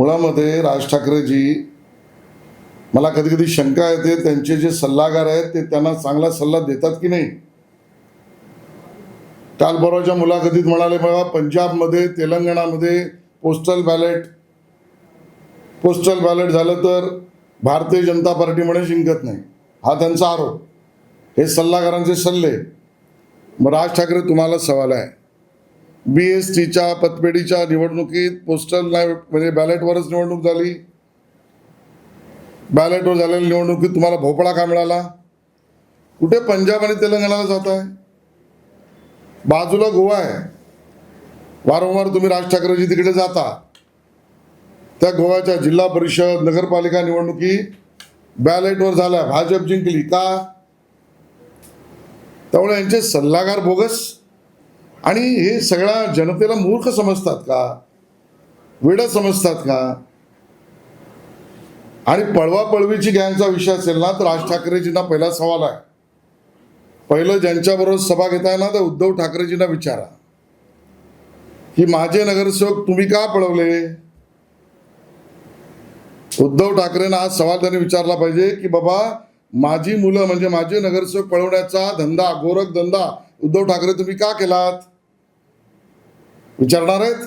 मुळामध्ये राज ठाकरेजी मला कधी कधी शंका येते त्यांचे जे सल्लागार आहेत ते त्यांना चांगला सल्ला देतात की नाही? काल परवाच्या मुलाखतीत म्हणाले बघा पंजाबमध्ये तेलंगणामध्ये पोस्टल बॅलेट पोस्टल बॅलेट झालं तर भारतीय जनता पार्टी म्हणे जिंकत नाही. हा त्यांचा आरोप. हे सल्लागारांचे सल्ले. मग राज ठाकरे तुम्हाला सवाल आहे. बी एस टीच्या पतपेढीच्या निवडणुकीत पोस्टल म्हणजे बॅलेटवरच निवडणूक झाली. बॅलेटवर झालेल्या निवडणुकीत तुम्हाला भोपळा का मिळाला? कुठे पंजाब आणि तेलंगणाला जात आहे बाजूला गोवा आहे. वारंवार तुम्ही राज ठाकरेजी तिकडे जाता. त्या गोव्याच्या जिल्हा परिषद नगरपालिका निवडणुकी बॅलेटवर झाल्या. भाजप जिंकली का? त्यामुळे यांचे सल्लागार बोगस. आणि हे सगळ्या जनतेला मूर्ख समजतात का? वेड समजतात का? आणि पळवापळवीची गँगचा विषय असेल ना तर राज ठाकरेजींना पहिला सवाल आहे. पहिलं ज्यांच्याबरोबर सभा घेताय ना तर उद्धव ठाकरेजींना विचारा. की माझे नगरसेवक तुम्ही का पळवले? उद्धव ठाकरेंना आज सवाल त्यांनी विचारला पाहिजे की बाबा माझी मुलं म्हणजे माझे नगरसेवक पळवण्याचा धंदा गोरख धंदा उद्धव ठाकरे तुम्ही का केलात? विचारणार आहेत?